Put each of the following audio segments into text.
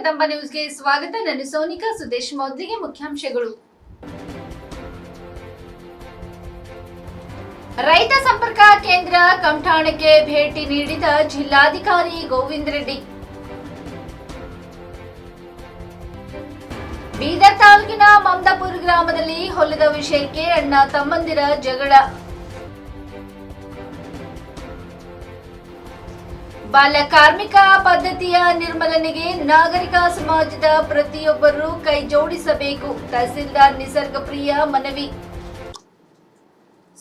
ಕದಂಬ ನ್ಯೂಸ್ಗೆ ಸ್ವಾಗತ. ನಾನು ಸೋನಿಕಾ, ಸುದೇಶ್ ಮೊದಲಿಗೆ ಮುಖ್ಯಾಂಶಗಳು. ರೈತ ಸಂಪರ್ಕ ಕೇಂದ್ರ ಕಂಠಾಣಕ್ಕೆ ಭೇಟಿ ನೀಡಿದ ಜಿಲ್ಲಾಧಿಕಾರಿ ಗೋವಿಂದ್ ರೆಡ್ಡಿ. ಬೀದರ್ ತಾಲೂಕಿನ ಮಮದಾಪುರ ಗ್ರಾಮದಲ್ಲಿ ಹೊಲದ ವಿಷಯಕ್ಕೆ ಅಣ್ಣ ತಮ್ಮಂದಿರ ಜಗಳ. ಬಾಲ ಕಾರ್ಮಿಕ ಪದ್ಧತಿಯ ನಿರ್ಮಲನೆಗೆ ನಾಗರಿಕ ಸಮಾಜದ ಪ್ರತಿಯೊಬ್ಬರು ಕೈ ಜೋಡಿಸಬೇಕು. ತಹಸೀಲ್ದಾರ್ ನಿಸರ್ಗ ಪ್ರಿಯ ಮನವಿ.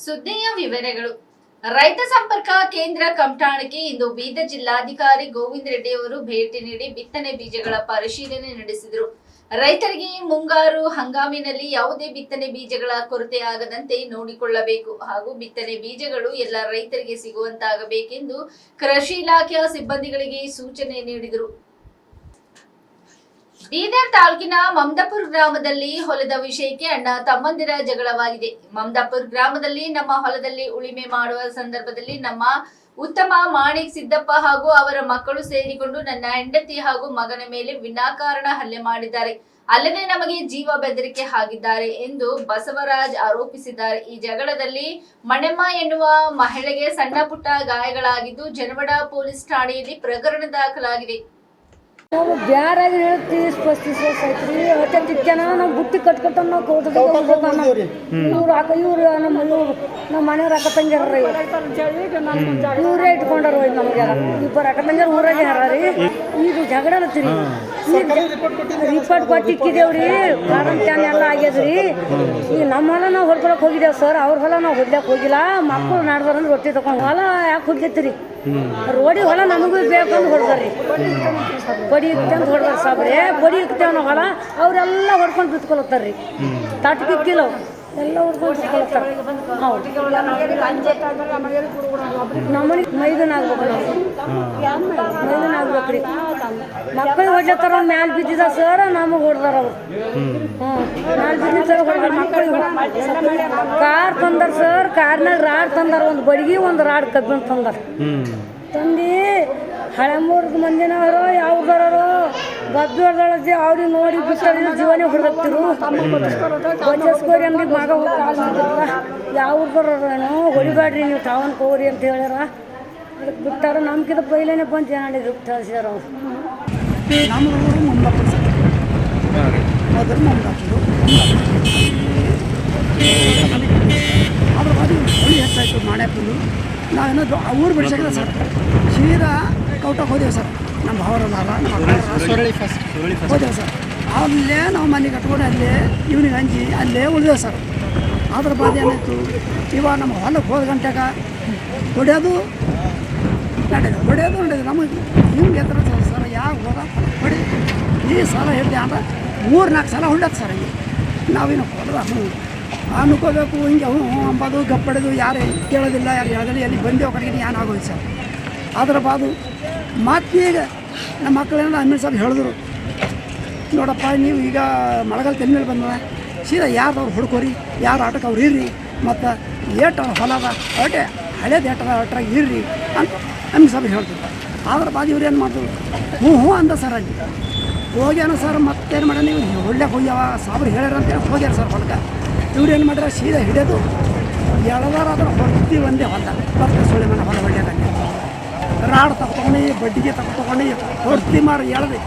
ಸುದ್ದಿಯ ವಿವರಗಳು. ರೈತ ಸಂಪರ್ಕ ಕೇಂದ್ರ ಕಮಟಾಣಕ್ಕೆ ಇಂದು ಬೀದರ್ ಜಿಲ್ಲಾಧಿಕಾರಿ ಗೋವಿಂದ ರೆಡ್ಡಿ ಅವರು ಭೇಟಿ ನೀಡಿ ಬಿತ್ತನೆ ಬೀಜಗಳ ಪರಿಶೀಲನೆ ನಡೆಸಿದರು. ರೈತರಿಗೆ ಮುಂಗಾರು ಹಂಗಾಮಿನಲ್ಲಿ ಯಾವುದೇ ಬಿತ್ತನೆ ಬೀಜಗಳ ಕೊರತೆ ಆಗದಂತೆ ನೋಡಿಕೊಳ್ಳಬೇಕು ಹಾಗೂ ಬಿತ್ತನೆ ಬೀಜಗಳು ಎಲ್ಲ ರೈತರಿಗೆ ಸಿಗುವಂತಾಗಬೇಕೆಂದು ಕೃಷಿ ಇಲಾಖೆಯ ಸಿಬ್ಬಂದಿಗಳಿಗೆ ಸೂಚನೆ ನೀಡಿದರು. ಬೀದರ್ ತಾಲೂಕಿನ ಮಮದಾಪುರ ಗ್ರಾಮದಲ್ಲಿ ಹೊಲದ ವಿಷಯಕ್ಕೆ ಅಣ್ಣ ತಮ್ಮಂದಿರ ಜಗಳವಾಗಿದೆ. ಮಮದಾಪುರ ಗ್ರಾಮದಲ್ಲಿ ನಮ್ಮ ಹೊಲದಲ್ಲಿ ಉಳಿಮೆ ಮಾಡುವ ಸಂದರ್ಭದಲ್ಲಿ ನಮ್ಮ ಉತ್ತಮ ಮಾಣಿಕ್ ಸಿದ್ದಪ್ಪ ಹಾಗೂ ಅವರ ಮಕ್ಕಳು ಸೇರಿಕೊಂಡು ನನ್ನ ಹೆಂಡತಿ ಹಾಗೂ ಮಗನ ಮೇಲೆ ವಿನಾಕಾರಣ ಹಲ್ಲೆ ಮಾಡಿದ್ದಾರೆ. ಅಲ್ಲದೆ ನಮಗೆ ಜೀವ ಬೆದರಿಕೆ ಹಾಕಿದ್ದಾರೆ ಎಂದು ಬಸವರಾಜ್ ಆರೋಪಿಸಿದ್ದಾರೆ. ಈ ಜಗಳದಲ್ಲಿ ಮಣೆಮ್ಮ ಎನ್ನುವ ಮಹಿಳೆಗೆ ಸಣ್ಣ ಪುಟ್ಟ ಗಾಯಗಳಾಗಿದ್ದು, ಜನವಡ ಪೊಲೀಸ್ ಠಾಣೆಯಲ್ಲಿ ಪ್ರಕರಣ ದಾಖಲಾಗಿದೆ. ನಾವು ಬ್ಯಾರಾಗಿ ಹೇಳ್ತೀವಿ ಸ್ಪಷ್ಟಿಸ್ಬೇಕು ಐತ್ರಿ ಹೊಟ್ಟೆನ ನಾವು ಬುಟ್ಟಿ ಕಟ್ಕೊಟ್ಟು ನಾವು ಕೋಟದ ಇವ್ರು ಹಾಕ ಇವ್ರು ನಮ್ಮ ಇವ್ರು ನಮ್ಮ ಮನೆಯವ್ರು ಅಕ್ಕ ತಂಗಿಯರ ಇವರೇ ಇಟ್ಕೊಂಡಾರ ನಮಗೆ. ನಮಗೆಲ್ಲ ಇಬ್ಬರು ಅಕ್ಕ ತಂಗಿಯರು ಊರಾಗೆ ಹರ ರೀ. ಈಗ ಜಗಳ ಹತ್ತೀರಿ ರಿಪೋರ್ಟ್ ಕೊಟ್ಟಿಕ್ಕಿದೇವ್ರಿ. ಫಾರಂ ಕ್ಯಾನ್ ಎಲ್ಲ ಆಗ್ಯದ್ರಿ. ಈಗ ನಮ್ಮ ಹೊಲ ನಾವು ಹೊಡ್ಕೊಳಕ್ ಹೋಗಿದ್ದೇವೆ ಸರ್. ಅವ್ರ ಹೊಲ ನಾವು ಹೊಡ್ಲಕ್ ಹೋಗಿಲ್ಲ. ಮಕ್ಕಳು ನಾಡ್ದಾರಂದ್ರೆ ರೊಟ್ಟಿ ತಗೊಂಡು ಹೊಲ ಯಾಕೆ ಹೊಡ್ಗೆತ್ತೀರಿ ರೋಡಿ ಹೊಲ ನಮಗೂ ಬೇಕಂದು ಹೊಡ್ದಾರ್ರಿ ಬಡಿ ಇಕ್ತಂದು ಹೊಡ್ದಾರ ಸಾಬ್ರೆ, ಬಡಿ ಇಕ್ತೇವ ನಾವು ಹೊಲ, ಅವರೆಲ್ಲ ಹೊಡ್ಕೊಂಡು ಬಿತ್ಕೊಳತ್ತಾರ್ರಿ ತಟ್ಕಿಕ್ಕಿಲ್ಲ. ಎಲ್ಲ ಹೊಡ್ಕೊಂಡು ತರ ಮ್ಯಾಲ್ ನಮ್ಮನೆ ಮೈದನ್ ಆಗ್ಬೇಕು ನಾವು. ಮೈದನ್ ಆಗ್ಬೇಕ್ರಿ ಮಕ್ಕಳಿಗೆ ಹೊಡ್ಲತ್ತಾರ ಅವ್ನು ಮ್ಯಾಲ ಬಿದ್ದಿದ ಸರ್ ನಮಗೆ ಹೊಡ್ದಾರ ಅವ್ರು. ಹ್ಞೂ ಮ್ಯಾಲ ಬಿದ್ದಿದ ಸರ್ ಹೊಡ್ದಾರ ಮಕ್ಕಳಿಗೆ. ಕಾರ್ ತಂದಾರ ಸರ್ ಕಾರ್ನಾಗ ರಾಡ್ ತಂದಾರ. ಒಂದು ಬಡಗಿ ಒಂದು ರಾಡ್ ಕಬ್ಬಿಣ ತಂದಾರ. ತಂದು ಹಳೆ ಮೂರ್ದ ಮಂದಿನವರು ಯಾವ್ದಾರು ಬರೋರು ಹೊಡೆದಳಜಿ ಅವ್ರಿಗೆ ನೋಡಿ ಬಿಟ್ಟು ಜೀವನ ಹೊಡೆದಿರು ಬಜ್ಜಸ್ಕೋರಿ ಅಂಗಡಿ ಮಗ ಯಾವ್ದಾರೇನೋ ಹೊಡಿಬೇಡ್ರಿ ನೀವು ಟೌನ್ಗೆ ಕೋರಿ ಅಂತ ಹೇಳ್ಯಾರ. ಅದಕ್ಕೆ ಬಿಟ್ಟಾರ ನಮ್ಗಿದ ಪೈಲೇನೆ ಬಂದು ಏನಾಡಿದ್ರು ತಿಳಿಸಿದಾರ ಅವ್ರು. ಅದ್ರ ಬಾಜು ಹೊಳಿ ಹೆಚ್ಚಾಯ್ತು ಮಾಡ್ಯಾಪುರು ನಾವೇನೋ ಊರು ಬಿಡಿಸಾಕಿಲ್ಲ ಸರ್ ಸೀದಾ ಕೌಟಕ್ಕೆ ಹೋದೆವು ಸರ್. ನಮ್ಮ ಭಾವರಲ್ಲ ನಮ್ಮ ಸುರಳಿ ಫಸ್ಟ್ ಹೋದೆವು ಸರ್. ಅಲ್ಲೇ ನಾವು ಮನೆ ಕಟ್ಕೊಂಡು ಅಲ್ಲೇ ಇವ್ನಿಗೆ ಹಂಚಿ ಅಲ್ಲೇ ಉಳಿದೆವು ಸರ್. ಅದ್ರ ಬಾಧೆ ಏನಾಯ್ತು? ಇವಾಗ ನಮ್ಮ ಹೊಲಕ್ಕೆ ಹೋದ ಗಂಟೆಗೆ ಹೊಡೆಯೋದು ನಡೆದು ಹೊಡೆಯೋದು ನಡೆದು. ನಮಗೆ ಹಿಂಗೆ ಎತ್ತರ ಸರ್ ಯಾವ ಹೋದ ಹೊಡಿ. ಈ ಸಲ ಹಿಡ್ದೆ ಅಂದ್ರೆ ಮೂರು ನಾಲ್ಕು ಸಲ ಹೊಡ್ಯತ್ತೆ ಸರ್ ಹಿಂಗೆ. ನಾವೇನು ಹೋದ್ರ ಹ್ಞೂ ಅನ್ಕೋಬೇಕು ಹಿಂಗೆ ಹ್ಞೂ ಹ್ಞೂ ಅಂಬೋದು ಗಪ್ಪಡೆದು ಯಾರು ಕೇಳೋದಿಲ್ಲ ಯಾರು ಹೇಳೋದಿಲ್ಲ ಎಲ್ಲಿ ಬಂದೇವು ಕಡೆಗೆ ಏನಾಗೋಯ್ತು ಸರ್. ಅದ್ರ ಬಾದು ಮತ್ತೀಗ ನಮ್ಮ ಮಕ್ಕಳೇನ ಅಮೀರ್ ಸರ್ ಹೇಳಿದ್ರು. ನೋಡಪ್ಪ, ನೀವು ಈಗ ಮಳೆಗಾಲ ತೆಲ್ ಮೇಲೆ ಬಂದ ಸೀದಾ ಯಾರು ಅವ್ರು ಹುಡ್ಕೋರಿ, ಯಾರು ಆಟಕ್ಕೆ ಅವ್ರು ಇರ್ರಿ, ಮತ್ತು ಏಟ್ ಅವ್ರ ಹೊಲ ಅದ ಹೊಟ್ಟೆ ಹಳೇದು ಏಟದ ಅಟ್ರಾಗ ಇರ್ರಿ ಅಂತ ನಮ್ಗೆ ಸಭೆ ಹೇಳ್ತಿದ್ರು ಆದ್ರೆ ಬಾದಿ ಇವ್ರು ಏನು ಮಾಡಿದ್ರು, ಹ್ಞೂ ಹ್ಞೂ ಅಂದ ಸರ್ ಅಲ್ಲಿ. ಹೋಗ್ಯಾನ ಸರ್, ಮತ್ತೇನು ಮಾಡ್ಯಾನ ನೀವು? ಒಳ್ಳೆ ಹೋಗ್ಯಾವ, ಸಾಬ್ರು ಹೇಳ್ಯಾರ ಅಂತೇಳಿ ಹೋಗ್ಯಾರ ಸರ್ ಹೊಲಕ್ಕೆ ಇವ್ರು ಏನು ಮಾಡ್ಯಾರ, ಸೀದಾ ಹಿಡಿಯೋದು ಎಳದಾರಾದ್ರೆ ಹೊಡ್ತಿ ಒಂದೇ ಹೊಲ ಬರ್ತಾರೆ ಸುಳ್ಳಿ ಮನೆ ಹೊಲ ಹೊಡ್ಯಾಕಂತೆ ರಾಡ್ ತಗೊಂಡು ಬಡ್ಡಿಗೆ ತಗೊ ತೊಗೊಂಡು ಹೊಡ್ತಿ ಮಾರಿ ಎಳ್ದು.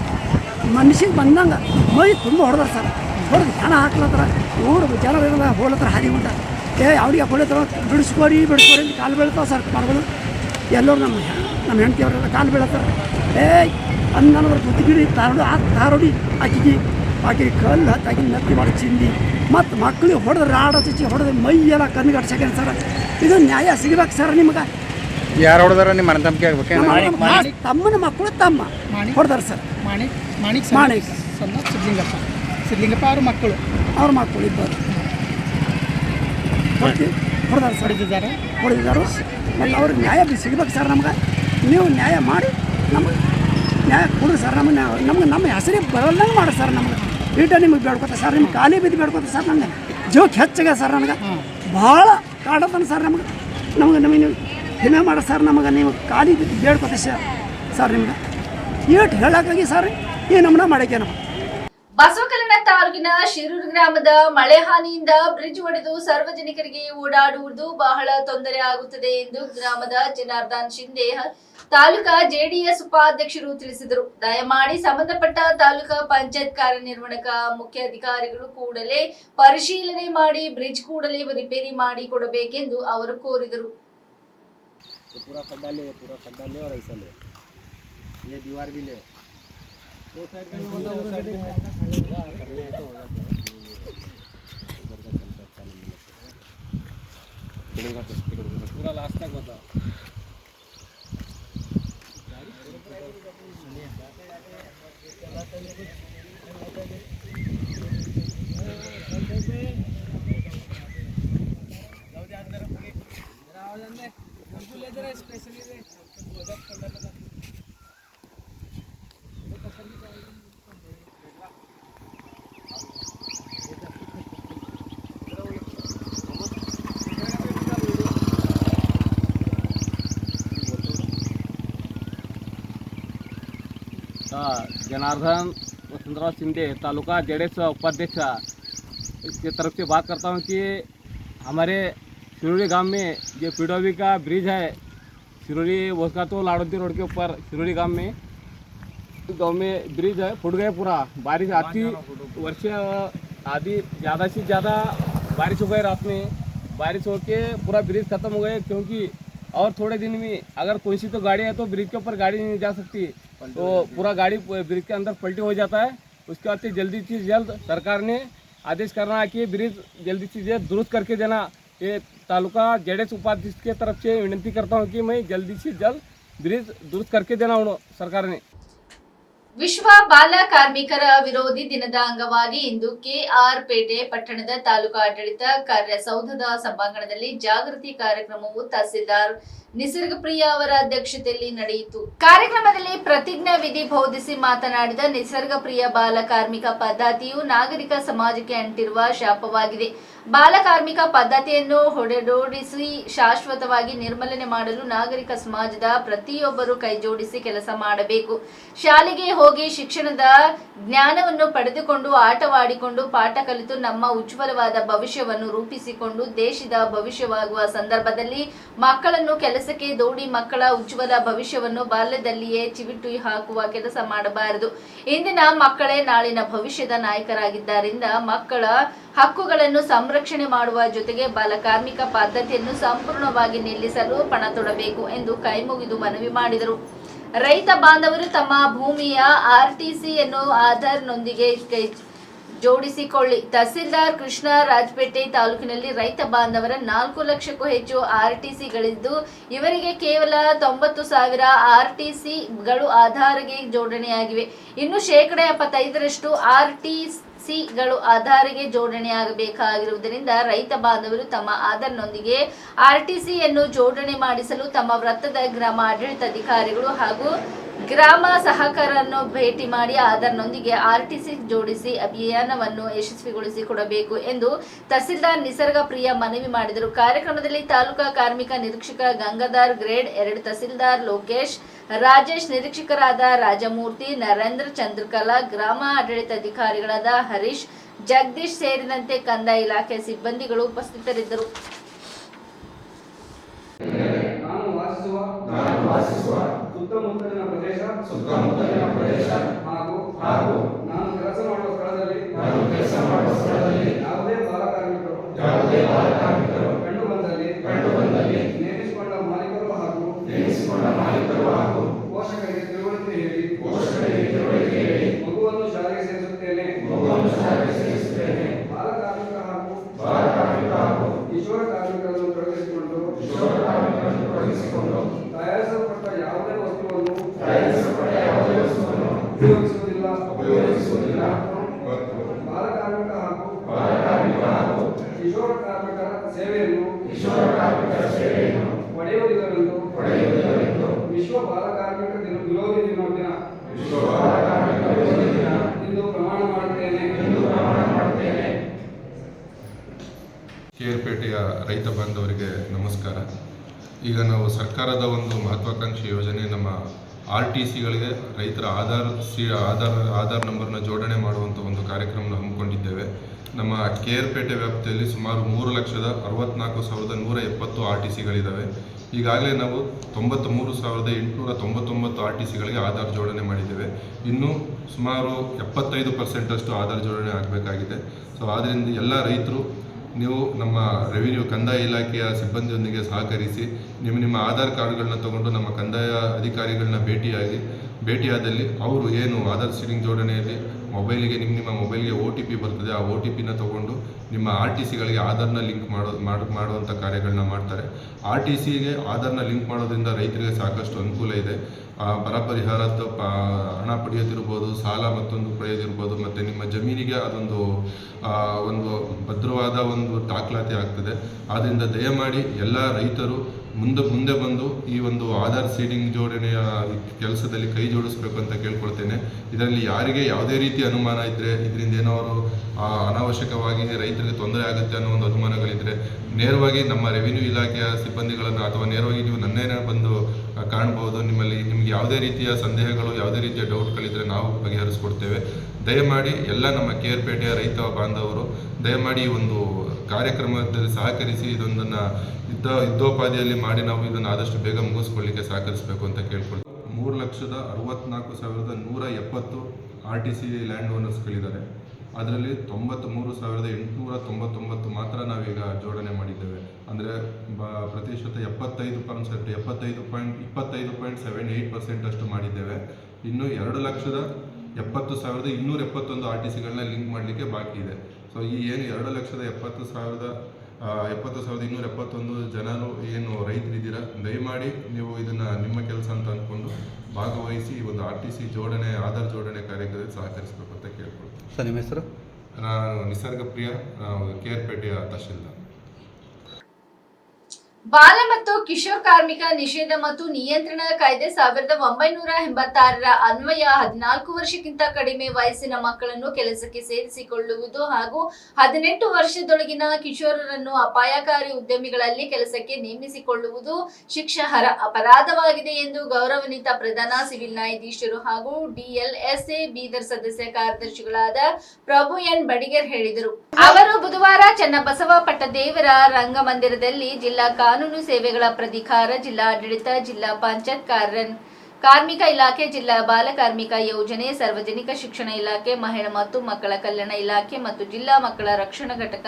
ಮನುಷ್ಯಗೆ ಬಂದಂಗೆ ಮೈ ತುಂಬ ಹೊಡೆದ್ರ ಸರ್. ಹೊಡೆದು ಜನ ಹಾಕ್ಲತ್ರ ಊರು ಜನ ಇರೋದ ಹೋಲತ್ತಾರ ಹಾದಿ ಉಂಟ ಏ, ಅವ್ರಿಗೆ ಹೊಡಿತಾರ ಬಿಡಿಸ್ಕೊರಿ ಬಿಡಿಸ್ಕೊರಿ ಅಂತ ಕಾಲು ಬೀಳ್ತಾವ ಸರ್ ಮರಗಳು ಎಲ್ಲರೂ ನಮ್ಮ ನಮ್ಮ ಹೆಂಡತಿಯವರೆಲ್ಲ ಕಾಲು ಬೀಳತ್ತಾರ. ಏ ಅನ್ನೋದ್ರ ಬುದ್ಧಿಗಿಡಿ ತಾರೋಡು ಆ ತಾರೋಡಿ ಆಕಿಗೆ ಆಕೆ ಕಲ್ಲು ಹತ್ತು ಆಕಿನ ನತ್ತಿ ಮಾಡಿ ಚಿಂದಿ. ಮತ್ತು ಮಕ್ಕಳಿಗೆ ಹೊಡೆದ್ರೆ ರಾಡ ಚುಚ್ಚಿ ಹೊಡೆದ್ರೆ ಮೈ ಎಲ್ಲ ಕಣ್ಗಡ್ಸಕ್ಯಾನ ಸರ್. ಇದು ನ್ಯಾಯ ಸಿಗ್ಬೇಕು ಸರ್ ನಿಮ್ಗೆ. ಯಾರು ಹೊಡೆದಾರ ನಿಮ್ಮ ಮನೆ ಆಗ್ಬೇಕೇನು? ನಮ್ಮ ನಮ್ಮ ತಮ್ಮನ ಮಕ್ಕಳು ತಮ್ಮ. ಹೊಡೆದಾರ ಸರ್. ಮಾಣಿಕ್ ಮಾಣಿಕ್ ಮಾಣಿಕ್. ಸಣ್ಣ ಸಿದ್ಲಿಂಗಪ್ಪ. ಸಿದ್ಲಿಂಗಪ್ಪ ಅವ್ರ ಮಕ್ಕಳು. ಅವ್ರ ಮಕ್ಕಳು ಇಬ್ಬರು ಹೊಡೆದಾರ ಸರ್. ಹೊಡೆದಿದ್ದಾರೆ. ಹೊಡೆದಿದ್ದಾರೆ. ಮತ್ತು ಅವ್ರಿಗೆ ನ್ಯಾಯ ಬಿ- ಸಿಗ್ಬೇಕು ಸರ್ ನಮ್ಗೆ. ನೀವು ನ್ಯಾಯ ಮಾಡಿ ನಮಗೆ ನ್ಯಾಯ ಕೊಡಿ ಸರ್ ನಮಗೆ ನ್ಯಾಯ- ನಮ್ಗೆ ನಮ್ಮ ಹೆಸರಿಗೆ ಬರಲ್ಲ ಮಾಡಿ ಸರ್ ನಮ್ಗೆ. ಈಟ ನಿಮಗೆ ಬೇಡ್ಕೊತ ಸರ್ ನಿಮ್ಗೆ ಖಾಲಿ ಬಿದ್ದು ಬೇಡ್ಕೊತ ಸರ್ ನನಗೆ ಜೋಕ್ ಹೆಚ್ಚಿಗೆ ಸರ್ ನನಗೆ ಭಾಳ ಕಾಡತಾನೆ ಸರ್ ನಮ್ಗೆ. ನಮಗೆ ನಮಗೆ ನೀವು ಹಿಮೆ ಮಾಡಿ ಸರ್ ನಮಗೆ, ನೀವು ಖಾಲಿ ಬೇಡ್ಕೊತ ಸರ್ ಸರ್ ನಿಮ್ಗೆ. ಏಟ್ ಹೇಳಕ್ಕಾಗಿ ಸರ್ ಈ ನಮ್ಮನ್ನ ಮಾಡಕ್ಕೆ ನಮ್ಮ ಬಸವಕಲ್ಯಾಣ ತಾಲೂಕಿನ ಶಿರೂರು ಗ್ರಾಮದ ಮಳೆ ಹಾನಿಯಿಂದ ಬ್ರಿಡ್ಜ್ ಒಡೆದು ಸಾರ್ವಜನಿಕರಿಗೆ ಓಡಾಡುವುದು ಬಹಳ ತೊಂದರೆ ಆಗುತ್ತದೆ ಎಂದು ಗ್ರಾಮದ ಜನಾರ್ದನ್ ಶಿಂದೆ ತಾಲೂಕಾ ಜೆಡಿಎಸ್ ಉಪಾಧ್ಯಕ್ಷರು ತಿಳಿಸಿದರು. ದಯಮಾಡಿ ಸಂಬಂಧಪಟ್ಟ ತಾಲೂಕಾ ಪಂಚಾಯತ್ ಕಾರ್ಯನಿರ್ವಹಣಕ ಮುಖ್ಯ ಅಧಿಕಾರಿಗಳು ಕೂಡಲೇ ಪರಿಶೀಲನೆ ಮಾಡಿ ಬ್ರಿಡ್ಜ್ ಕೂಡಲೇ ರಿಪೇರಿ ಮಾಡಿ ಕೊಡಬೇಕೆಂದು ಅವರು ಕೋರಿದರು. तो पूरा खड्डा ले, पूरा खड्डा ले और ऐसा ले। ये दीवार भी ले। हाँ, तो पूरा लास्ट तक बताओ। जनार्दन वसंतराव शिंदे, तालुका जेडेस उपाध्यक्ष, इसके तरफ़ से बात करता हूँ कि हमारे सिरोड़ी गाँव में जो पीडब्ल्यू का ब्रिज है सिरोड़ी उसका तो लाड़ोदी रोड के ऊपर सिरोड़ी गाँव में गाँव में ब्रिज है फूट गया पूरा। बारिश आती वर्ष आधी ज़्यादा से ज़्यादा बारिश हो गई रात में। बारिश होके पूरा ब्रिज खत्म हो गया क्योंकि और थोड़े दिन में अगर कोई सी तो गाड़ी है तो ब्रिज के ऊपर गाड़ी नहीं जा सकती। तो पूरा गाड़ी ब्रिज के अंदर पलटी हो जाता है। उसके बाद से जल्दी से जल्द सरकार ने आदेश करना है कि ब्रिज जल्दी से जल्द दुरुस्त करके देना। ये तालुका जेडेस उपाध्यक्ष के तरफ से विनती करता हूँ कि मैं जल्दी से जल्द ब्रिज दुरुस्त करके देना उन्होंने सरकार ने ವಿಶ್ವ ಬಾಲ ಕಾರ್ಮಿಕರ ವಿರೋಧಿ ದಿನದ ಅಂಗವಾಗಿ ಇಂದು ಕೆಆರ್ ಪೇಟೆ ಪಟ್ಟಣದ ತಾಲೂಕು ಆಡಳಿತ ಕಾರ್ಯಸೌಧದ ಸಭಾಂಗಣದಲ್ಲಿ ಜಾಗೃತಿ ಕಾರ್ಯಕ್ರಮವು ತಹಸೀಲ್ದಾರ್ ನಿಸರ್ಗಪ್ರಿಯ ಅವರ ಅಧ್ಯಕ್ಷತೆಯಲ್ಲಿ ನಡೆಯಿತು ಕಾರ್ಯಕ್ರಮದಲ್ಲಿ ಪ್ರತಿಜ್ಞಾ ವಿಧಿ ಬೋಧಿಸಿ ಮಾತನಾಡಿದ ನಿಸರ್ಗಪ್ರಿಯ ಬಾಲ ಕಾರ್ಮಿಕ ಪದ್ಧತಿಯು ನಾಗರಿಕ ಸಮಾಜಕ್ಕೆ ಅಂಟಿರುವ ಶಾಪವಾಗಿದೆ ಬಾಲ ಕಾರ್ಮಿಕ ಪದ್ಧತಿಯನ್ನು ಹೊಡೆದೋಡಿಸಿ, ಶಾಶ್ವತವಾಗಿ ನಿರ್ಮೂಲನೆ ಮಾಡಲು ನಾಗರಿಕ ಸಮಾಜದ ಪ್ರತಿಯೊಬ್ಬರು ಕೈಜೋಡಿಸಿ ಕೆಲಸ ಮಾಡಬೇಕು. ಶಾಲೆಗೆ ಹೋಗಿ ಶಿಕ್ಷಣದ ಜ್ಞಾನವನ್ನು ಪಡೆದುಕೊಂಡು ಆಟವಾಡಿಕೊಂಡು ಪಾಠ ಕಲಿತು ನಮ್ಮ ಉಜ್ವಲವಾದ ಭವಿಷ್ಯವನ್ನು ರೂಪಿಸಿಕೊಂಡು ದೇಶದ ಭವಿಷ್ಯವಾಗುವ ಸಂದರ್ಭದಲ್ಲಿ ಮಕ್ಕಳನ್ನು ಕೆಲಸಕ್ಕೆ ದೋಡಿ ಮಕ್ಕಳ ಉಜ್ವಲ ಭವಿಷ್ಯವನ್ನು ಬಾಲ್ಯದಲ್ಲಿಯೇ ಚಿವಿಟು ಹಾಕುವ ಕೆಲಸ ಮಾಡಬಾರದು. ಇಂದಿನ ಮಕ್ಕಳೇ ನಾಳಿನ ಭವಿಷ್ಯದ ನಾಯಕರಾಗಿದ್ದರಿಂದ ಮಕ್ಕಳ ಹಕ್ಕುಗಳನ್ನು ಸಂರಕ್ಷಣೆ ಮಾಡುವ ಜೊತೆಗೆ ಬಾಲಕಾರ್ಮಿಕ ಪದ್ಧತಿಯನ್ನು ಸಂಪೂರ್ಣವಾಗಿ ನಿಲ್ಲಿಸಲು ಪಣ ತೊಡಬೇಕು ಎಂದು ಕೈಮುಗಿದು ಮನವಿ ಮಾಡಿದರು. ರೈತ ಬಾಂಧವರು ತಮ್ಮ ಭೂಮಿಯ ಆರ್ಟಿಸಿಯನ್ನು ಆಧಾರ್ನೊಂದಿಗೆ ಕೈ ಜೋಡಿಸಿಕೊಳ್ಳಿ. ತಹಸೀಲ್ದಾರ್ ಕೃಷ್ಣ ರಾಜಪೇಟೆ ತಾಲೂಕಿನಲ್ಲಿ ರೈತ ಬಾಂಧವರ ನಾಲ್ಕು ಲಕ್ಷಕ್ಕೂ ಹೆಚ್ಚು ಆರ್ ಟಿಸಿಗಳಿದ್ದು ಇವರಿಗೆ ಕೇವಲ ತೊಂಬತ್ತು ಸಾವಿರ ಆರ್ ಆರ್ಟಿಸಿಗಳು ಆಧಾರ್ಗೆ ಜೋಡಣೆಯಾಗಿವೆ. ಇನ್ನು ಶೇಕಡ ಎಪ್ಪತ್ತೈದರಷ್ಟು ಆರ್ಟಿಸಿಗಳು ಆಧಾರ್ಗೆ ಜೋಡಣೆಯಾಗಬೇಕಾಗಿರುವುದರಿಂದ ರೈತ ಬಾಂಧವರು ತಮ್ಮ ಆಧಾರ್ನೊಂದಿಗೆ ಆರ್ಟಿಸಿಯನ್ನು ಜೋಡಣೆ ಮಾಡಿಸಲು ತಮ್ಮ ವೃತ್ತದ ಗ್ರಾಮ ಆಡಳಿತಾಧಿಕಾರಿಗಳು ಹಾಗೂ ಗ್ರಾಮ ಸಹಕಾರನ್ನು ಭೇಟಿ ಮಾಡಿ ಆಧಾರ್ನೊಂದಿಗೆ ಆರ್ಟಿಸಿ ಜೋಡಿಸಿ ಅಭಿಯಾನವನ್ನು ಯಶಸ್ವಿಗೊಳಿಸಿ ಕೊಡಬೇಕು ಎಂದು ತಹಸೀಲ್ದಾರ್ ನಿಸರ್ಗ ಪ್ರಿಯ ಮನವಿ ಮಾಡಿದರು. ಕಾರ್ಯಕ್ರಮದಲ್ಲಿ ತಾಲೂಕಾ ಕಾರ್ಮಿಕ ನಿರೀಕ್ಷಕ ಗಂಗಾಧರ್ ಗ್ರೇಡ್, ಎರಡು ತಹಸೀಲ್ದಾರ್ ಲೋಕೇಶ್, ರಾಜೇಶ್ ನಿರೀಕ್ಷಕರಾದ ರಾಜಮೂರ್ತಿ, ನರೇಂದ್ರ ಚಂದ್ರಕಲಾ, ಗ್ರಾಮ ಆಡಳಿತಾಧಿಕಾರಿಗಳಾದ ಹರೀಶ್, ಜಗದೀಶ್ ಸೇರಿದಂತೆ ಕಂದಾಯ ಇಲಾಖೆ ಸಿಬ್ಬಂದಿಗಳು ಉಪಸ್ಥಿತರಿದ್ದರು ನಾನು ವಾಸಿಸುವ ನಾನು ವಾಸಿಸುವ ಸುತ್ತಮುತ್ತಲಿನ ಪ್ರದೇಶ ಸುತ್ತಮುತ್ತಲಿನ ಪ್ರದೇಶ ಹಾಗೂ ಹಾಗೂ ನಾನು ಕೆಲಸ ಮಾಡುವ ಸ್ಥಳದಲ್ಲಿ ನಾನು ಕೆಲಸ ಮಾಡುವ ಸ್ಥಳದಲ್ಲಿ ಯಾವುದೇ ಬಾಲಕಾರ್ಮಿಕರು ಯಾವುದೇ ಬಾಲಕಾರ್ಮಿಕರು ಕಂಡು ಬಂದಲ್ಲಿ ಕಂಡು ಬಂದಲ್ಲಿ ನೇಮಿಸಿಕೊಂಡ ಮಾಲೀಕರು ಹಾಗೂ ನೇಮಿಸಿಕೊಂಡ ಮಾಲೀಕರು ಹಾಗೂ ಪೋಷಕರಿಗೆ ತಿಳುವಳಿಕೆ ಹೇಳಿ ಪೋಷಕರಿಗೆ ತಿಳುವಳಿಕೆ ಹೇಳಿ ಮಗುವನ್ನು ಶಾಲೆಗೆ ಸೇರಿಸುತ್ತೇನೆ. ಮಗುವನ್ನು ಶಾಲೆಗೆ ಸೇರಿಸುತ್ತೇನೆ. ಹಾಗೂ ಬಾಲಕಾರ್ಮಿಕ ಹಾಗೂ ಕಿಶೋರ ಕಾರ್ಮಿಕರನ್ನು ತೊಡಗಿಸಿಕೊಂಡು ಕಿಶೋರ ಕಾರ್ಮಿಕರನ್ನು ತೊಡಗಿಸಿಕೊಂಡು ತಯಾರಿಸಲ್ಪಟ್ಟ ಯಾವುದೇ ವಸ್ತುವನ್ನು ತಯಾರಿಸಲ್ಪಟ್ಟ ಯಾವುದೇ ವಸ್ತುವನ್ನು ಉಪಯೋಗಿಸುವುದಿಲ್ಲ ಉಪಯೋಗಿಸುವುದಿಲ್ಲ ಬಾಲಕಾರ್ಮಿಕ ಹಾಗೂ ಬಾಲಕಾರ್ಮಿಕ ಹಾಗೂ ಕಿಶೋರ ಕಾರ್ಮಿಕರ ಸೇವೆಯನ್ನು ಕಿಶೋರ ಕಾರ್ಮಿಕರ ಸೇವೆಯನ್ನು ಪಡೆಯುವುದಿಲ್ಲವೆಂದು ಪಡೆಯುವುದಿಲ್ಲವೆಂದು ವಿಶ್ವ ಬಾಲಕಾರ್ಮಿಕ ದಿನ ವಿರೋಧಿ ದಿನ ವಿಶ್ವ ಬಾಲಕಾರ್ಮಿಕ ವಿರೋಧಿ ದಿನ ಎಂದು ಪ್ರಮಾಣ ಮಾಡುತ್ತೇನೆ. ಎಂದು ಪ್ರಮಾಣ ಮಾಡುತ್ತೇನೆ. ಕೇರ್ಪೇಟೆಯ ರೈತ ಬಾಂಧವರಿಗೆ ನಮಸ್ಕಾರ. ಈಗ ನಾವು ಸರ್ಕಾರದ ಒಂದು ಮಹತ್ವಾಕಾಂಕ್ಷಿ ಯೋಜನೆ ನಮ್ಮ ಆರ್ ಟಿ ಸಿಗಳಿಗೆ ರೈತರ ಆಧಾರ್ ಸಿ ಆಧಾರ್ ಆಧಾರ್ ನಂಬರ್ನ ಜೋಡಣೆ ಮಾಡುವಂಥ ನಮ್ಮ ಕೇರ್ಪೇಟೆ ವ್ಯಾಪ್ತಿಯಲ್ಲಿ ಸುಮಾರು ಮೂರು ಲಕ್ಷದ ಅರವತ್ನಾಲ್ಕು ಸಾವಿರದ ನೂರ ಎಪ್ಪತ್ತು ಆರ್ ಟಿ ಸಿಗಳಿದ್ದಾವೆ ಈಗಾಗಲೇ ನಾವು ತೊಂಬತ್ತ್ಮೂರು ಸಾವಿರದ ಎಂಟುನೂರ ತೊಂಬತ್ತೊಂಬತ್ತು ಆರ್ ಟಿ ಸಿಗಳಿಗೆ ಆಧಾರ್ ಜೋಡಣೆ ಮಾಡಿದ್ದೇವೆ. ಇನ್ನೂ ಸುಮಾರು ಎಪ್ಪತ್ತೈದು ಪರ್ಸೆಂಟಷ್ಟು ಆಧಾರ್ ಜೋಡಣೆ ಆಗಬೇಕಾಗಿದೆ. ಸೊ ಆದ್ದರಿಂದ ಎಲ್ಲ ರೈತರು, ನೀವು ನಮ್ಮ ರೆವಿನ್ಯೂ ಕಂದಾಯ ಇಲಾಖೆಯ ಸಿಬ್ಬಂದಿಯೊಂದಿಗೆ ಸಹಕರಿಸಿ, ನಿಮ್ಮ ನಿಮ್ಮ ಆಧಾರ್ ಕಾರ್ಡ್ಗಳನ್ನ ತಗೊಂಡು ನಮ್ಮ ಕಂದಾಯ ಅಧಿಕಾರಿಗಳನ್ನ ಭೇಟಿಯಾಗಿ ಭೇಟಿಯಾದಲ್ಲಿ ಅವರು ಏನು ಆಧಾರ್ ಸೀಡಿಂಗ್ ಜೋಡಣೆಯಲ್ಲಿ ಮೊಬೈಲಿಗೆ ನಿಮ್ಮ ನಿಮ್ಮ ಮೊಬೈಲ್ಗೆ ಒ ಟಿ ಪಿ ಬರ್ತದೆ, ಆ ಒ ಟಿ ಪಿನ ತಗೊಂಡು ನಿಮ್ಮ ಆರ್ ಟಿ ಸಿಗಳಿಗೆ ಆಧಾರ್ನ ಲಿಂಕ್ ಮಾಡೋ, ಮಾಡು ಮಾಡುವಂಥ ಕಾರ್ಯಗಳನ್ನ ಮಾಡ್ತಾರೆ. ಆರ್ ಟಿ ಸಿಗೆ ಆಧಾರ್ನ ಲಿಂಕ್ ಮಾಡೋದ್ರಿಂದ ರೈತರಿಗೆ ಸಾಕಷ್ಟು ಅನುಕೂಲ ಇದೆ. ಬರ ಪರಿಹಾರದ ಹಣ ಪಡೆಯೋದಿರ್ಬೋದು ಸಾಲ ಮತ್ತೊಂದು ಪಡೆಯೋದಿರ್ಬೋದು ಮತ್ತು ನಿಮ್ಮ ಜಮೀನಿಗೆ ಅದೊಂದು ಒಂದು ಭದ್ರವಾದ ಒಂದು ದಾಖಲಾತಿ ಆಗ್ತದೆ. ಆದ್ದರಿಂದ ದಯಮಾಡಿ ಎಲ್ಲ ರೈತರು ಮುಂದೆ ಮುಂದೆ ಬಂದು ಈ ಒಂದು ಆಧಾರ್ ಸೀಡಿಂಗ್ ಜೋಡಣೆಯ ಕೆಲಸದಲ್ಲಿ ಕೈ ಜೋಡಿಸ್ಬೇಕು ಅಂತ ಕೇಳ್ಕೊಳ್ತೇನೆ. ಇದರಲ್ಲಿ ಯಾರಿಗೆ ಯಾವುದೇ ರೀತಿ ಅನುಮಾನ ಇದ್ದರೆ ಇದರಿಂದ ಏನೋ ಅವರು ಅನಾವಶ್ಯಕವಾಗಿ ರೈತರಿಗೆ ತೊಂದರೆ ಆಗುತ್ತೆ ಅನ್ನೋ ಒಂದು ಅನುಮಾನಗಳಿದ್ರೆ, ನೇರವಾಗಿ ನಮ್ಮ ರೆವಿನ್ಯೂ ಇಲಾಖೆಯ ಸಿಬ್ಬಂದಿಗಳನ್ನು ಅಥವಾ ನೇರವಾಗಿ ನೀವು ನನ್ನೇನೇ ಬಂದು ಕಾಣಬಹುದು ನಿಮ್ಮಲ್ಲಿ ನಿಮಗೆ ಯಾವುದೇ ರೀತಿಯ ಸಂದೇಹಗಳು, ಯಾವುದೇ ರೀತಿಯ ಡೌಟ್ಗಳಿದ್ರೆ ನಾವು ಬಗೆಹರಿಸ್ಕೊಡ್ತೇವೆ. ದಯಮಾಡಿ ಎಲ್ಲ ನಮ್ಮ ಕೇರ್ಪೇಟೆಯ ರೈತ ಬಾಂಧವರು, ದಯಮಾಡಿ ಒಂದು ಕಾರ್ಯಕ್ರಮದಲ್ಲಿ ಸಹಕರಿಸಿ ಇದೊಂದನ್ನು ಯುದ್ಧ, ಯುದ್ಧೋಪಾದಿಯಲ್ಲಿ ಮಾಡಿ ನಾವು ಇದನ್ನು ಆದಷ್ಟು ಬೇಗ ಮುಗಿಸ್ಕೊಳ್ಳಿಕ್ಕೆ ಸಹಕರಿಸಬೇಕು ಅಂತ ಕೇಳ್ಕೊಳ್ತೀವಿ ಮೂರು ಲಕ್ಷದ ಅರವತ್ನಾಲ್ಕು ಸಾವಿರದ ನೂರ ಎಪ್ಪತ್ತು ಆರ್ ಟಿ ಸಿ ಲ್ಯಾಂಡ್ ಓನರ್ಸ್ಗಳಿದ್ದಾರೆ. ಅದರಲ್ಲಿ ತೊಂಬತ್ತ್ಮೂರು ಸಾವಿರದ ಎಂಟುನೂರ ತೊಂಬತ್ತೊಂಬತ್ತು ಮಾತ್ರ ನಾವೀಗ ಜೋಡಣೆ ಮಾಡಿದ್ದೇವೆ. ಅಂದರೆ, ಬ, ಪ್ರತಿಶತ ಎಪ್ಪತ್ತೈದು ಪರ್ಸೆಂಟ್ ಎಪ್ಪತ್ತೈದು ಪಾಯಿಂಟ್, ಇಪ್ಪತ್ತೈದು ಪಾಯಿಂಟ್ ಸೆವೆನ್ ಏಯ್ಟ್ ಪರ್ಸೆಂಟ್ ಅಷ್ಟು ಮಾಡಿದ್ದೇವೆ. ಇನ್ನು ಎರಡು ಲಕ್ಷದ ಎಪ್ಪತ್ತು ಸಾವಿರದ ಇನ್ನೂರ ಎಪ್ಪತ್ತೊಂದು ಆರ್ ಟಿ ಸಿಗಳನ್ನ ಲಿಂಕ್ ಮಾಡಲಿಕ್ಕೆ ಬಾಕಿ ಇದೆ. ಸೊ, ಈ ಏನು ಎರಡು ಲಕ್ಷದ ಎಪ್ಪತ್ತು ಸಾವಿರದ ಎಪ್ಪತ್ತು ಸಾವಿರದ ಇನ್ನೂರ ಎಪ್ಪತ್ತೊಂದು ಜನರು ಏನು ರೈತರಿದ್ದೀರಾ ದಯಮಾಡಿ ನೀವು ಇದನ್ನು ನಿಮ್ಮ ಕೆಲಸ ಅಂತ ಅಂದ್ಕೊಂಡು ಭಾಗವಹಿಸಿ ಒಂದು ಆರ್ ಟಿ ಸಿ ಜೋಡಣೆ ಆಧಾರ್ ಜೋಡಣೆ ಕಾರ್ಯಕ್ರಮದಲ್ಲಿ ಸಹಕರಿಸಬೇಕು ಅಂತ ಕೇಳ್ಕೊಳ್ತೀನಿ. ಸರ್ ನಿಮ್ಮ ಹೆಸರು? ನಾನು ನಿಸರ್ಗ ಪ್ರಿಯ ಆರ್ ಕೇರ್ಪೇಟೆಯ ತಹಶೀಲ್ದಾರ್. ಬಾಲ ಮತ್ತು ಕಿಶೋರ್ ಕಾರ್ಮಿಕ ನಿಷೇಧ ಮತ್ತು ನಿಯಂತ್ರಣ ಕಾಯ್ದೆ ಸಾವಿರದ ಒಂಬೈನೂರ ಎಂಬತ್ತಾರರ ಅನ್ವಯ ಹದಿನಾಲ್ಕು ವರ್ಷಕ್ಕಿಂತ ಕಡಿಮೆ ವಯಸ್ಸಿನ ಮಕ್ಕಳನ್ನು ಕೆಲಸಕ್ಕೆ ಸೇರಿಸಿಕೊಳ್ಳುವುದು ಹಾಗೂ ಹದಿನೆಂಟು ವರ್ಷದೊಳಗಿನ ಕಿಶೋರರನ್ನು ಅಪಾಯಕಾರಿ ಉದ್ಯಮಿಗಳಲ್ಲಿ ಕೆಲಸಕ್ಕೆ ನೇಮಿಸಿಕೊಳ್ಳುವುದು ಶಿಕ್ಷಾರ್ಹ ಅಪರಾಧವಾಗಿದೆ ಎಂದು ಗೌರವಾನ್ವಿತ ಪ್ರಧಾನ ಸಿವಿಲ್ ನ್ಯಾಯಾಧೀಶರು ಹಾಗೂ ಡಿಎಲ್ಎಸ್ಎ ಬೀದರ್ ಸದಸ್ಯ ಕಾರ್ಯದರ್ಶಿಗಳಾದ ಪ್ರಭು ಎನ್. ಬಡಿಗೇರ್ ಹೇಳಿದರು. ಅವರು ಬುಧವಾರ ಚನ್ನಬಸವ ಪಟ್ಟದೇವರ ರಂಗಮಂದಿರದಲ್ಲಿ ಜಿಲ್ಲಾ ಕಾನೂನು ಸೇವೆಗಳ ಪ್ರಾಧಿಕಾರ ಜಿಲ್ಲಾಡಳಿತ ಜಿಲ್ಲಾ ಪಂಚಾಯತ್ ಕಾರ್ಯ ಕಾರ್ಮಿಕ ಇಲಾಖೆ, ಜಿಲ್ಲಾ ಬಾಲ ಕಾರ್ಮಿಕ ಯೋಜನೆ, ಸಾರ್ವಜನಿಕ ಶಿಕ್ಷಣ ಇಲಾಖೆ, ಮಹಿಳಾ ಮತ್ತು ಮಕ್ಕಳ ಕಲ್ಯಾಣ ಇಲಾಖೆ ಮತ್ತು ಜಿಲ್ಲಾ ಮಕ್ಕಳ ರಕ್ಷಣಾ ಘಟಕ,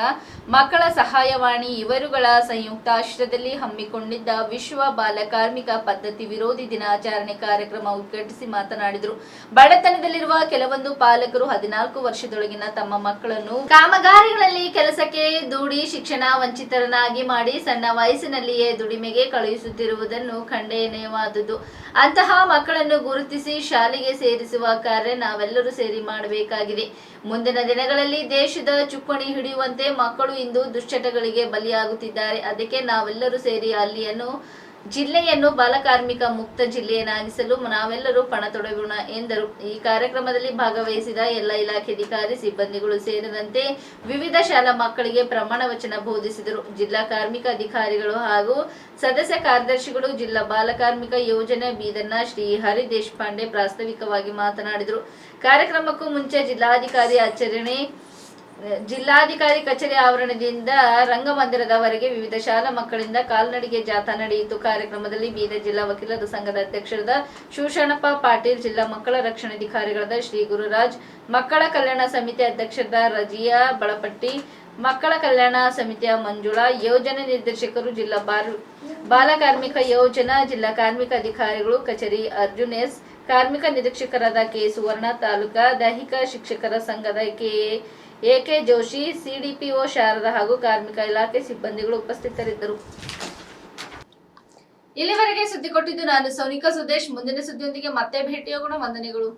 ಮಕ್ಕಳ ಸಹಾಯವಾಣಿ ಇವರುಗಳ ಸಂಯುಕ್ತಾಶ್ರಯದಲ್ಲಿ ಹಮ್ಮಿಕೊಂಡಿದ್ದ ವಿಶ್ವ ಬಾಲ ಕಾರ್ಮಿಕ ಪದ್ಧತಿ ವಿರೋಧಿ ದಿನಾಚರಣೆ ಕಾರ್ಯಕ್ರಮ ಉದ್ಘಾಟಿಸಿ ಮಾತನಾಡಿದರು. ಬಡತನದಲ್ಲಿರುವ ಕೆಲವೊಂದು ಪಾಲಕರು ಹದಿನಾಲ್ಕು ವರ್ಷದೊಳಗಿನ ತಮ್ಮ ಮಕ್ಕಳನ್ನು ಕಾಮಗಾರಿಗಳಲ್ಲಿ ಕೆಲಸಕ್ಕೆ ದೂಡಿ ಶಿಕ್ಷಣ ವಂಚಿತರನ್ನಾಗಿ ಮಾಡಿ ಸಣ್ಣ ವಯಸ್ಸಿನಲ್ಲಿಯೇ ದುಡಿಮೆಗೆ ಕಳುಹಿಸುತ್ತಿರುವುದನ್ನು ಖಂಡನೀಯವಾದುದು. ಅಂತಹ ಮಕ್ಕಳನ್ನು ಗುರುತಿಸಿ ಶಾಲೆಗೆ ಸೇರಿಸುವ ಕಾರ್ಯ ನಾವೆಲ್ಲರೂ ಸೇರಿ ಮಾಡಬೇಕಾಗಿದೆ. ಮುಂದಿನ ದಿನಗಳಲ್ಲಿ ದೇಶದ ಚುಕ್ಕಾಣಿ ಹಿಡಿಯುವಂತೆ ಮಕ್ಕಳು ಇಂದು ದುಶ್ಚಟಗಳಿಗೆ ಬಲಿಯಾಗುತ್ತಿದ್ದಾರೆ. ಅದಕ್ಕೆ ನಾವೆಲ್ಲರೂ ಸೇರಿ ಅಲ್ಲಿಯನ್ನು ಜಿಲ್ಲೆಯನ್ನು ಬಾಲಕಾರ್ಮಿಕ ಮುಕ್ತ ಜಿಲ್ಲೆಯನ್ನಾಗಿಸಲು ನಾವೆಲ್ಲರೂ ಪಣ ತೊಡಗೋಣ ಎಂದರು. ಈ ಕಾರ್ಯಕ್ರಮದಲ್ಲಿ ಭಾಗವಹಿಸಿದ ಎಲ್ಲ ಇಲಾಖೆ ಅಧಿಕಾರಿ, ಸಿಬ್ಬಂದಿಗಳು ಸೇರಿದಂತೆ ವಿವಿಧ ಶಾಲಾ ಮಕ್ಕಳಿಗೆ ಪ್ರಮಾಣ ವಚನ ಬೋಧಿಸಿದರು. ಜಿಲ್ಲಾ ಕಾರ್ಮಿಕ ಅಧಿಕಾರಿಗಳು ಹಾಗೂ ಸದಸ್ಯ ಕಾರ್ಯದರ್ಶಿಗಳು ಜಿಲ್ಲಾ ಬಾಲಕಾರ್ಮಿಕ ಯೋಜನೆ ಬೀದರ್ನ ಶ್ರೀ ಹರಿ ದೇಶಪಾಂಡೆ ಪ್ರಾಸ್ತಾವಿಕವಾಗಿ ಮಾತನಾಡಿದರು. ಕಾರ್ಯಕ್ರಮಕ್ಕೂ ಮುಂಚೆ ಜಿಲ್ಲಾಧಿಕಾರಿ ಆಚರಣೆ ಜಿಲ್ಲಾಧಿಕಾರಿ ಕಚೇರಿ ಆವರಣದಿಂದ ರಂಗಮಂದಿರದವರೆಗೆ ವಿವಿಧ ಶಾಲಾ ಮಕ್ಕಳಿಂದ ಕಾಲ್ನಡಿಗೆ ಜಾಥಾ ನಡೆಯಿತು. ಕಾರ್ಯಕ್ರಮದಲ್ಲಿ ಬೀದರ್ ಜಿಲ್ಲಾ ವಕೀಲರ ಸಂಘದ ಅಧ್ಯಕ್ಷರಾದ ಶೂಷಣಪ್ಪ ಪಾಟೀಲ್, ಜಿಲ್ಲಾ ಮಕ್ಕಳ ರಕ್ಷಣಾಧಿಕಾರಿಗಳಾದ ಶ್ರೀ ಗುರುರಾಜ್, ಮಕ್ಕಳ ಕಲ್ಯಾಣ ಸಮಿತಿ ಅಧ್ಯಕ್ಷರಾದ ರಜಿಯಾ ಬಳಪಟ್ಟಿ, ಮಕ್ಕಳ ಕಲ್ಯಾಣ ಸಮಿತಿಯ ಮಂಜುಳಾ, ಯೋಜನೆ ನಿರ್ದೇಶಕರು ಜಿಲ್ಲಾ ಬಾಲ್ ಬಾಲ ಕಾರ್ಮಿಕ ಯೋಜನಾ ಜಿಲ್ಲಾ ಕಾರ್ಮಿಕ ಅಧಿಕಾರಿಗಳು ಕಚೇರಿ ಅರ್ಜುನ್ ಎಸ್ ಕಾರ್ಮಿಕ ನಿರೀಕ್ಷಕರಾದ ಕೆ ಸುವರ್ಣ, ತಾಲೂಕಾ ದೈಹಿಕ ಶಿಕ್ಷಕರ ಸಂಘದ K A K Joshi, CDPO Sharada ಹಾಗೂ ಕಾರ್ಮಿಕ ಇಲಾಖೆ ಸಿಬ್ಬಂದಿಗಳು ಉಪಸ್ಥಿತರಿದ್ದರು. ಇಲ್ಲಿವರೆಗೆ ಸುದ್ದಿ ಕೊಟ್ಟಿದ್ದು ನಾನು ಸೋನಿಕಾ ಸುದೇಶ್. ಮುಂದಿನ ಸುದ್ದಿಯೊಂದಿಗೆ ಮತ್ತೆ ಭೇಟಿಯಾಗೋಣ. ವಂದನೆಗಳು.